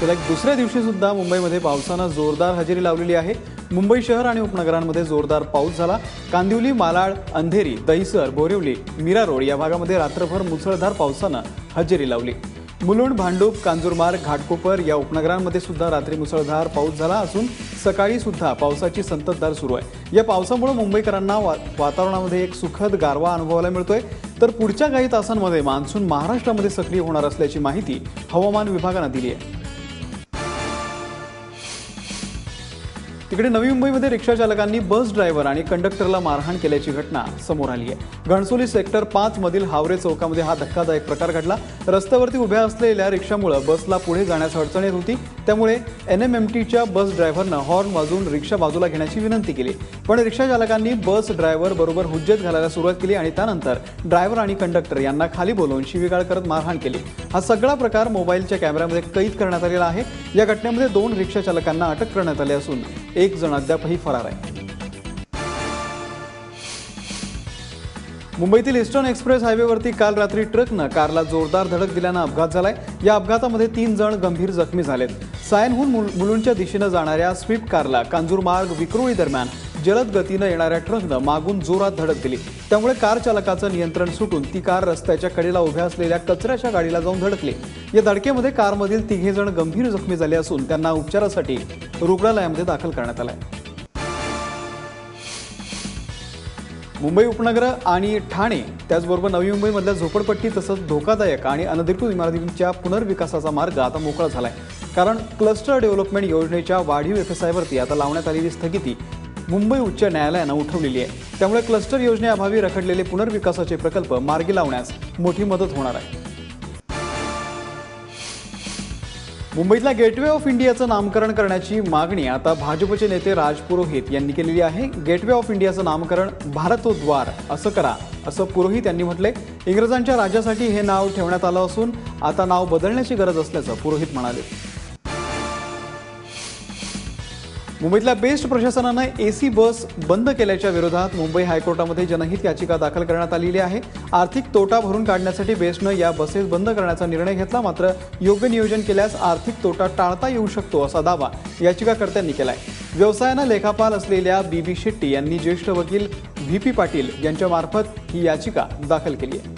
सलग दुसऱ्या दिवशी सुद्धा मुंबईमध्ये पावसानं जोरदार हजेरी लावलेली आहे. मुंबई शहर आणि उपनगरांमध्ये जोरदार पाऊस झाला. कांदिवली मालाड अंधेरी दहिसर बोरिवली मीरा रोड या भागामध्ये रात्रभर मुसळधार पावसानं हजेरी लावली. मुलुंड भांडूप कांजूरमार्ग घाटकोपर या उपनगरांमध्ये सुद्धा रात्री मुसळधार पाऊस झाला असून सकाळी सुद्धा पावसाची संततधार सुरू आहे. या पावसामुळे मुंबईकरांना वा वातावरणामध्ये एक सुखद गारवा अनुभवायला मिळतोय. तर पुढच्या काही तासांमध्ये मान्सून महाराष्ट्रामध्ये सक्रिय होणार असल्याची माहिती हवामान विभागानं दिली आहे. तिकडे नवी मुंबईमध्ये रिक्षा चालकांनी बस ड्रायव्हर आणि कंडक्टरला मारहाण केल्याची घटना समोर आली आहे. घणसोली सेक्टर पाच मधील हावरे चौकामध्ये हा धक्कादायक प्रकार घडला. रस्त्यावरती उभ्या असलेल्या रिक्षामुळे बसला पुढे जाण्यास अडचण येत होती. त्यामुळे एन एम एम टीच्या बस ड्रायव्हरनं हॉर्न वाजवून रिक्षा बाजूला घेण्याची विनंती केली. पण रिक्षा चालकांनी बस ड्रायव्हर बरोबर हुज्जत घालायला सुरुवात केली आणि त्यानंतर ड्रायव्हर आणि कंडक्टर यांना खाली बोलवून शिवीगाळ करत मारहाण केली. हा सगळा प्रकार मोबाईलच्या कॅमेऱ्यामध्ये कैद करण्यात आलेला आहे. या घटनेमध्ये दोन रिक्षा चालकांना अटक करण्यात आली असून एक जण अद्यापही फरार आहे. मुंबईतील इस्टर्न एक्सप्रेस हायवेवरती काल रात्री ट्रकनं कारला जोरदार धडक दिल्यानं अपघात झालाय. या अपघातामध्ये तीन जण गंभीर जखमी झालेत. सायनहून मुल- मुलुंडच्या दिशेनं जाणाऱ्या स्विफ्ट कारला कांजूरमार्ग विक्रोळी दरम्यान जलद गतीनं येणाऱ्या ट्रकनं मागून जोरात धडक दिली. त्यामुळे कार चालकाचं नियंत्रण सुटून ती कार रस्त्याच्या कडेला उभ्या असलेल्या कचऱ्याच्या गाडीला जाऊन धडकली. या धडकेमध्ये कारमधील तिघे जण गंभीर जखमी झाले असून त्यांना उपचारासाठी रुग्णालयामध्ये दाखल करण्यात आलं आहे मुंबई उपनगर आणि ठाणे त्याचबरोबर नवी मुंबईमधल्या झोपडपट्टी तसंच धोकादायक आणि अनधिकृत इमारतींच्या पुनर्विकासाचा मार्ग आता मोकळा झालाय. कारण क्लस्टर डेव्हलपमेंट योजनेच्या वाढीव एफ एस आयवरती आता लावण्यात आलेली स्थगिती मुंबई उच्च न्यायालयानं उठवलेली आहे. त्यामुळे क्लस्टर योजनेअभावी रखडलेले पुनर्विकासाचे प्रकल्प मार्गी लावण्यास मोठी मदत होणार आहे. मुंबईतल्या गेटवे ऑफ इंडियाचं नामकरण करण्याची मागणी आता भाजपचे नेते राज पुरोहित यांनी केलेली आहे. गेटवे ऑफ इंडियाचं नामकरण भारतोद्वार असं करा असं पुरोहित यांनी म्हटलंय. इंग्रजांच्या राज्यासाठी हे नाव ठेवण्यात आलं असून आता नाव बदलण्याची गरज असल्याचं पुरोहित म्हणाले. मुंबईतल्या बेस्ट प्रशासनानं एसी बस बंद केल्याच्या विरोधात मुंबई हायकोर्टामध्ये जनहित याचिका दाखल करण्यात आलेली आहे. आर्थिक तोटा भरून काढण्यासाठी बेस्टनं या बसेस बंद करण्याचा निर्णय घेतला मात्र योग्य नियोजन केल्यास आर्थिक तोटा टाळता येऊ शकतो असा दावा याचिकाकर्त्यांनी केला आहे व्यवसायानं लेखापाल असलेल्या बी बी शेट्टी यांनी ज्येष्ठ वकील व्ही पी पाटील यांच्यामार्फत ही याचिका दाखल केली आहे.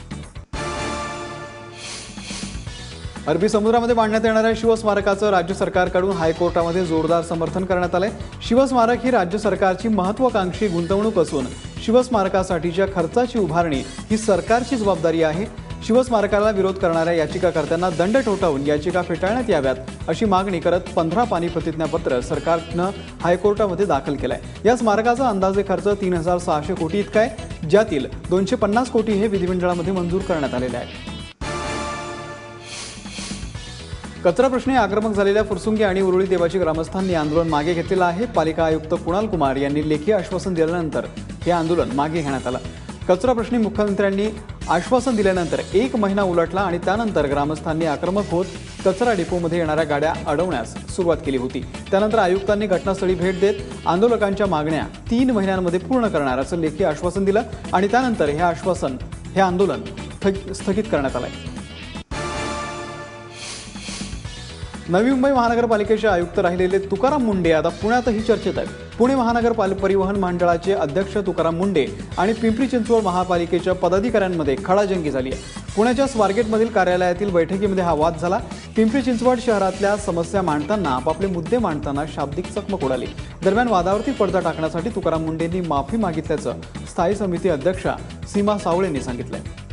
अरबी समुद्रामध्ये बांधण्यात येणाऱ्या शिवस्मारकाचं राज्य सरकारकडून हायकोर्टामध्ये जोरदार समर्थन करण्यात आलंय. शिवस्मारक ही राज्य सरकारची महत्वाकांक्षी गुंतवणूक असून शिवस्मारकासाठीच्या खर्चाची उभारणी ही सरकारची जबाबदारी आहे. शिवस्मारकाला विरोध करणाऱ्या याचिकाकर्त्यांना दंड ठोठावून याचिका फेटाळण्यात याव्यात अशी मागणी करत पंधरा पाणी प्रतिज्ञापत्र सरकारनं हायकोर्टामध्ये दाखल केलंय. या स्मारकाचा अंदाजे खर्च तीन हजार सहाशे कोटी इतका आहे ज्यातील दोनशे पन्नास कोटी हे विधिमंडळामध्ये मंजूर करण्यात आलेले आहे कचरा प्रश्नी आक्रमक झालेल्या फुरसुंगी आणि उरुळी देवाची ग्रामस्थांनी आंदोलन मागे घेतलेलं आहे. पालिका आयुक्त कुणाल कुमार यांनी लेखी आश्वासन दिल्यानंतर हे आंदोलन मागे घेण्यात आलं. कचरा प्रश्नी मुख्यमंत्र्यांनी आश्वासन दिल्यानंतर एक महिना उलटला आणि त्यानंतर ग्रामस्थांनी आक्रमक होत कचरा डेपोमध्ये येणाऱ्या गाड्या अडवण्यास सुरुवात केली होती. त्यानंतर आयुक्तांनी घटनास्थळी भेट देत आंदोलकांच्या मागण्या तीन महिन्यांमध्ये पूर्ण करणार असं लेखी आश्वासन दिलं आणि त्यानंतर हे आश्वासन हे आंदोलन स्थगित करण्यात आलं आहे नवी मुंबई महानगरपालिकेचे आयुक्त राहिलेले तुकाराम मुंडे आता पुण्यातही चर्चेत आहेत. पुणे महानगर परिवहन मंडळाचे अध्यक्ष तुकाराम मुंडे आणि पिंपरी चिंचवड महापालिकेच्या पदाधिकाऱ्यांमध्ये खडाजंगी झाली आहे. पुण्याच्या स्वारगेटमधील कार्यालयातील बैठकीमध्ये हा वाद झाला. पिंपरी चिंचवड शहरातल्या समस्या मांडताना आपापले मुद्दे मांडताना शाब्दिक चकमक उडाली. दरम्यान वादावरती पडदा टाकण्यासाठी तुकाराम मुंडेंनी माफी मागितल्याचं स्थायी समिती अध्यक्षा सीमा सावळेंनी आहे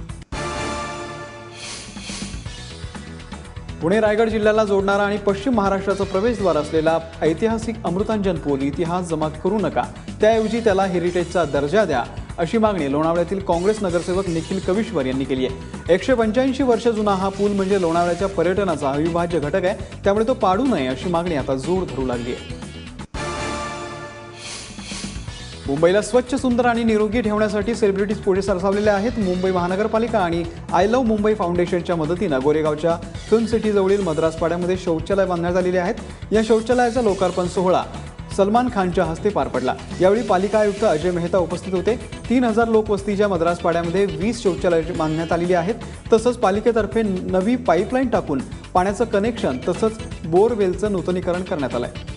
पुणे रायगड जिल्ह्याला जोडणारा आणि पश्चिम महाराष्ट्राचा प्रवेशद्वार असलेला ऐतिहासिक अमृतांजन पूल इतिहास जमा करू नका. त्याऐवजी त्याला हेरिटेजचा दर्जा द्या अशी मागणी लोणावळ्यातील काँग्रेस नगरसेवक निखिल कविश्वर यांनी केली आहे. एकशे पंच्याऐंशी वर्ष जुना हा पूल म्हणजे लोणावळ्याच्या पर्यटनाचा अविभाज्य घटक आहे त्यामुळे तो पाडू नये अशी मागणी आता जोर धरू लागली आहे. मुंबईला स्वच्छ सुंदर आणि निरोगी ठेवण्यासाठी सेलिब्रिटीज पुढे सरसावलेल्या आहेत मुंबई महानगरपालिका आणि आय लव्ह मुंबई फाउंडेशनच्या मदतीनं. गोरेगावच्या फिल्म सिटीजवळील मद्रास पाड्यामध्ये शौचालय बांधण्यात आलेले आहेत. या शौचालयाचा लोकार्पण सोहळा सलमान खानच्या हस्ते पार पडला. यावेळी पालिका आयुक्त अजय मेहता उपस्थित होते. तीन हजार लोकवस्तीच्या मद्रास पाड्यामध्ये वीस शौचालय बांधण्यात आलेली आहेत. तसंच पालिकेतर्फे नवी पाईपलाईन टाकून पाण्याचं कनेक्शन तसंच बोरवेलचं नूतनीकरण करण्यात आलं आहे